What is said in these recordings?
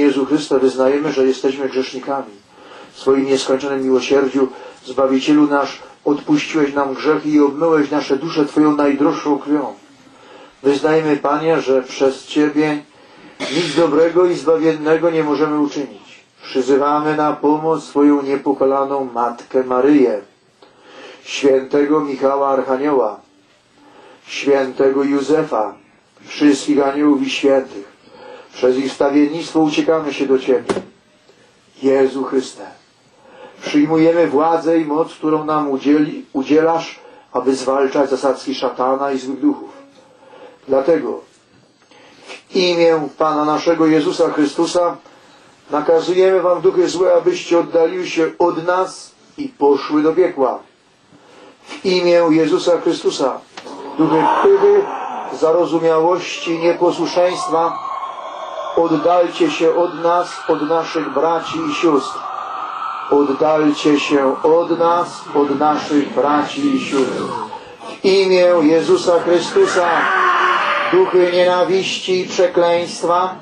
Panie Jezu Chryste, wyznajemy, że jesteśmy grzesznikami. W swoim nieskończonym miłosierdziu, Zbawicielu nasz, odpuściłeś nam grzechy i obmyłeś nasze dusze Twoją najdroższą krwią. Wyznajemy, Panie, że przez Ciebie nic dobrego i zbawiennego nie możemy uczynić. Przyzywamy na pomoc Twoją niepokalaną Matkę Maryję, świętego Michała Archanioła, świętego Józefa, wszystkich aniołów i świętych. Przez ich stawiennictwo uciekamy się do Ciebie. Jezu Chryste, przyjmujemy władzę i moc, którą nam udzieli, udzielasz, aby zwalczać zasadzki szatana i złych duchów. Dlatego w imię Pana naszego Jezusa Chrystusa nakazujemy Wam duchy złe, abyście oddaliły się od nas i poszły do piekła. W imię Jezusa Chrystusa duchy pychy, zarozumiałości, nieposłuszeństwa oddalcie się od nas, od naszych braci i sióstr. Oddalcie się od nas, od naszych braci i sióstr. W imię Jezusa Chrystusa duchy nienawiści i przekleństwa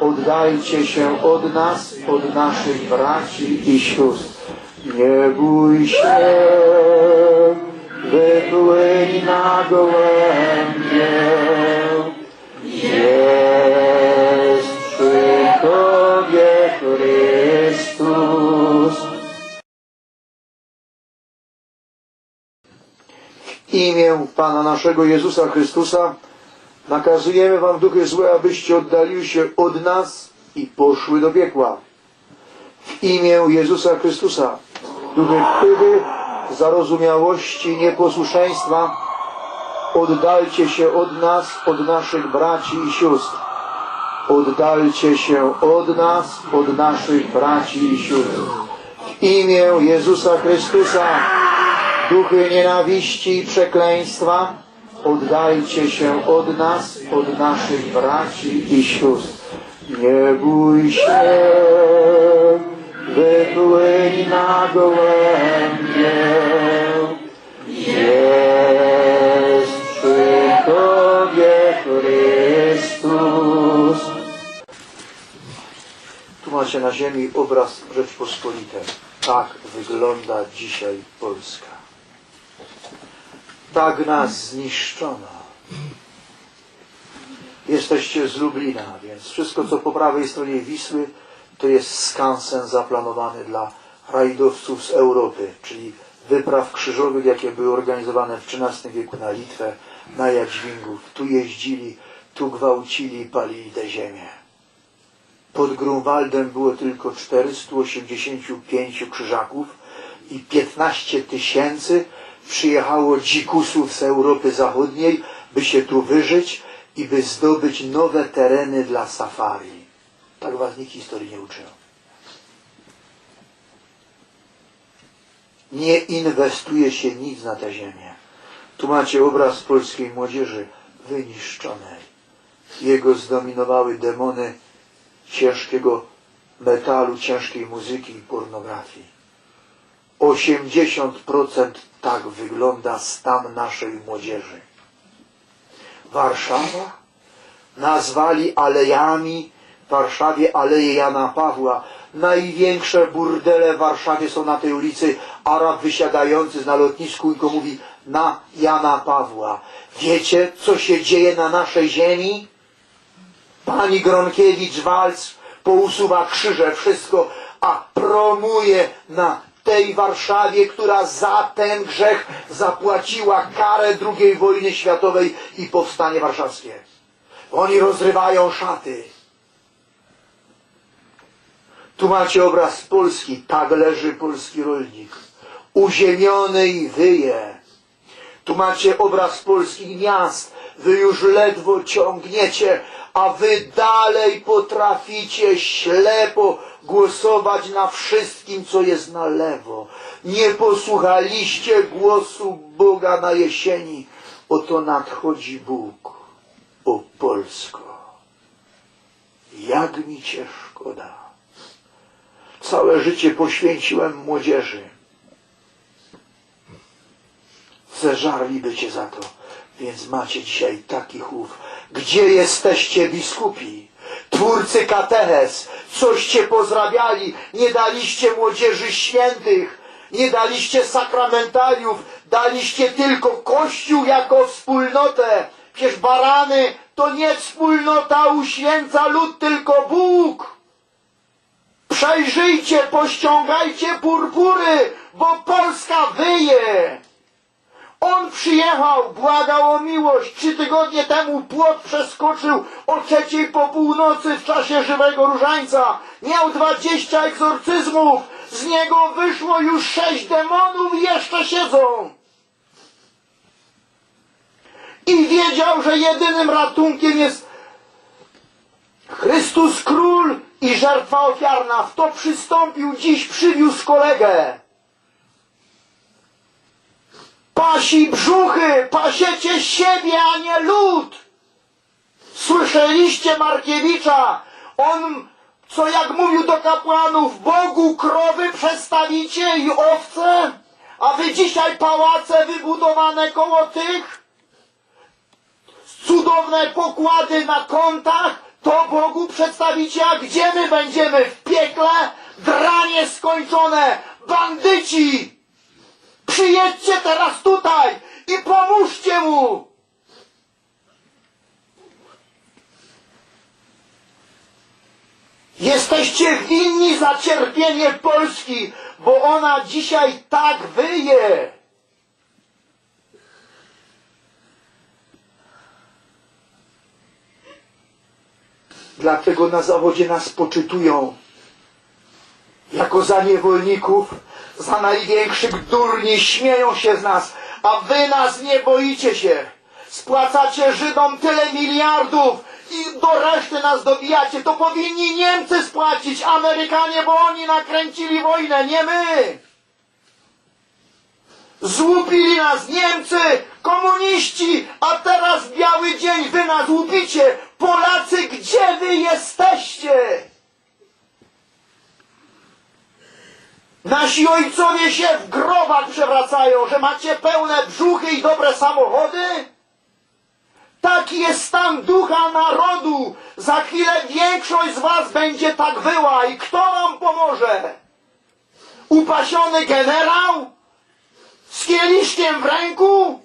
oddalcie się od nas, od naszych braci i sióstr. Nie bój się, wypłyń na gołębie. Jest imię Pana naszego Jezusa Chrystusa nakazujemy Wam duchy złe, abyście oddaliły się od nas i poszły do piekła. W imię Jezusa Chrystusa duchy pychy, zarozumiałości, nieposłuszeństwa oddalcie się od nas, od naszych braci i sióstr. Oddalcie się od nas, od naszych braci i sióstr. W imię Jezusa Chrystusa duchy nienawiści i przekleństwa oddalcie się od nas, od naszych braci i sióstr. Nie bój się, wypłyń na gołębie. Jest przy Tobie Chrystus. Tu macie na ziemi obraz Rzeczpospolitej. Tak wygląda dzisiaj Polska. Tak nas zniszczono. Jesteście z Lublina, więc wszystko co po prawej stronie Wisły to jest skansen zaplanowany dla rajdowców z Europy, czyli wypraw krzyżowych, jakie były organizowane w XIII wieku na Litwę, na Jadźwingów. Tu jeździli, tu gwałcili i palili tę ziemię. Pod Grunwaldem było tylko 485 krzyżaków i 15 tysięcy przyjechało dzikusów z Europy Zachodniej, by się tu wyżyć i by zdobyć nowe tereny dla safari. Tak was nikt historii nie uczył. Nie inwestuje się nic na tę ziemię. Tu macie obraz polskiej młodzieży wyniszczonej. Jego zdominowały demony ciężkiego metalu, ciężkiej muzyki i pornografii. 80% tak wygląda stan naszej młodzieży. Warszawa nazwali alejami, w Warszawie Aleje Jana Pawła. Największe burdele w Warszawie są na tej ulicy. Arab wysiadający na lotnisku i go mówi na Jana Pawła. Wiecie, co się dzieje na naszej ziemi? Pani Gronkiewicz-Walc pousuwa krzyże, wszystko, a promuje na tej Warszawie, która za ten grzech zapłaciła karę II wojny światowej i powstanie warszawskie. Oni rozrywają szaty. Tu macie obraz Polski. Tak leży polski rolnik. Uziemiony i wyje. Tu macie obraz polskich miast. Wy już ledwo ciągniecie, a wy dalej potraficie ślepo głosować na wszystkim, co jest na lewo. Nie posłuchaliście głosu Boga na jesieni. Oto nadchodzi Bóg. O Polsko, jak mi cię szkoda. Całe życie poświęciłem młodzieży. Zeżarliby cię za to, więc macie dzisiaj taki chów. Gdzie jesteście biskupi? Twórcy kateches, coście pozrabiali, nie daliście młodzieży świętych, nie daliście sakramentaliów, daliście tylko Kościół jako wspólnotę. Przecież barany to nie wspólnota uświęca lud, tylko Bóg. Przejrzyjcie, pościągajcie purpury, bo Polska wyje. On przyjechał, błagał o miłość. Trzy tygodnie temu płot przeskoczył o trzeciej po północy w czasie żywego różańca. Miał dwadzieścia egzorcyzmów. Z niego wyszło już sześć demonów i jeszcze siedzą. I wiedział, że jedynym ratunkiem jest Chrystus Król i żertwa ofiarna. W to przystąpił, dziś przywiózł kolegę. Pasi brzuchy, pasiecie siebie, a nie lud. Słyszeliście Markiewicza? On, co jak mówił do kapłanów, Bogu krowy przestawicie i owce, a wy dzisiaj pałace wybudowane koło tych, cudowne pokłady na kontach, to Bogu przedstawicie, a gdzie my będziemy? W piekle? Dranie skończone, bandyci! Przyjedźcie teraz tutaj i pomóżcie mu! Jesteście winni za cierpienie Polski, bo ona dzisiaj tak wyje. Dlatego na zawodzie nas poczytują jako za niewolników, za największych durni, śmieją się z nas, a wy nas nie boicie się. Spłacacie Żydom tyle miliardów i do reszty nas dobijacie. To powinni Niemcy spłacić, Amerykanie, bo oni nakręcili wojnę, nie my. Złupili nas Niemcy, komuniści, a teraz biały dzień wy nas łupicie. Polacy, gdzie wy jesteście? Nasi ojcowie się w grobach przewracają, że macie pełne brzuchy i dobre samochody? Taki jest stan ducha narodu. Za chwilę większość z was będzie tak była i kto wam pomoże? Upasiony generał? Z kieliszkiem w ręku?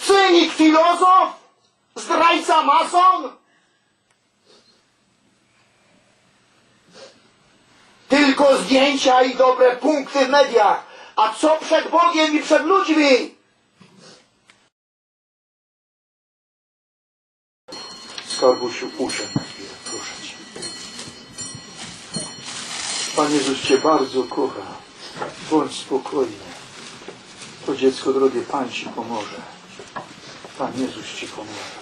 Cynik filozof? Zdrajca mason? Tylko zdjęcia i dobre punkty w mediach. A co przed Bogiem i przed ludźmi? Skarbusiu, usiądź na chwilę, proszę Cię. Pan Jezus Cię bardzo kocha. Bądź spokojny. To dziecko drogie, Pan Ci pomoże. Pan Jezus Ci pomoże.